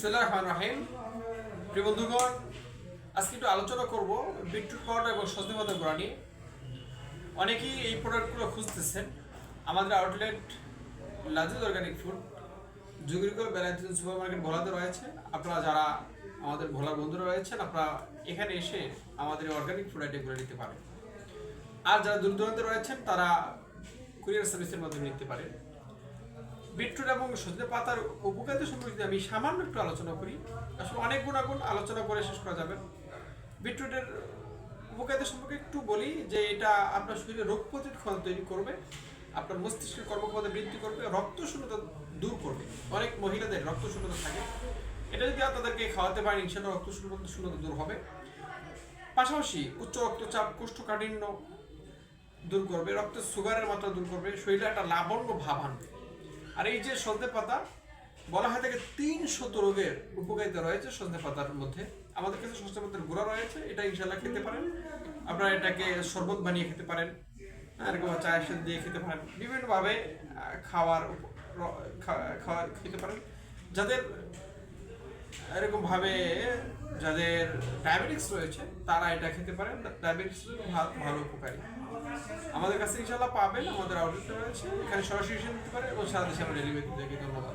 রহমানির প্রিয় আজকে একটু আলোচনা করব বিটরুট পাউডার এবং সজনে পাতা গুঁড়া নিয়ে। অনেকেই এই প্রোডাক্টগুলো খুঁজতেছেন। আমাদের outlet Laziz organic food Jugirgor Belayetul super market ভোলাতে রয়েছে। আপনারা যারা আমাদের ভোলার বন্ধুরা রয়েছেন, আপনারা এখানে এসে আমাদের অর্গানিক ফুড আইটেমগুলো নিতে পারেন। আর যারা দূর দূরান্তে রয়েছেন, তারা কুরিয়ার সার্ভিসের মাধ্যমে নিতে পারেন। বিটরুট এবং সজনে পাতার উপকারিতা সম্পর্কে যদি আমি সামান্য একটু আলোচনা করি, আসলে অনেক গুণাগুণ আলোচনা করে শেষ করা যাবে। বিটরুটের উপকারিতা সম্পর্কে একটু বলি যে এটা আপনার শরীরে রোগ প্রতিরোধ ক্ষমতা তৈরি করবে, আপনার মস্তিষ্কের কর্মক্ষমতা বৃদ্ধি করবে রক্ত শূন্যতা দূর করবে। অনেক মহিলাদের রক্ত শূন্যতা থাকে। এটা যদি তাদেরকে খাওয়াতে পারেন, ইনশাল্লাহ রক্ত শূন্যতা শূন্যতা দূর হবে। পাশাপাশি উচ্চ রক্তচাপ, কোষ্ঠকাঠিন্য দূর করবে, রক্তের সুগারের মাত্রা দূর করবে, শরীরে একটা লাবণ্য ভাব আনবে। আর এই যে সজনে পাতা, বলা হয় থেকে তিনশত রোগের উপকারিতা রয়েছে সন্ধে পাতার মধ্যে। আমাদের কাছে সজনে পাতার গুঁড়া রয়েছে, এটা ইনশাল্লাহ খেতে পারেন। আপনারা এটাকে শরবত বানিয়ে খেতে পারেন এরকম চায়ের সাথে দিয়ে খেতে পারেন। বিভিন্নভাবে খাওয়ার খেতে পারেন। যাদের এরকম ভাবে যাদের ডায়াবেটিক্স রয়েছে, তারা এটা খেতে পারেন। ডায়াবেটিক্স ভালো উপকারী। আমাদের কাছে ইনশাল্লাহ পাবেন, আমাদের আউটলেট রয়েছে। এখানে সরাসরি এসে নিতে পারেন এবং সারা দেশে আমরা ডেলিভারি দিতে ধন্যবাদ।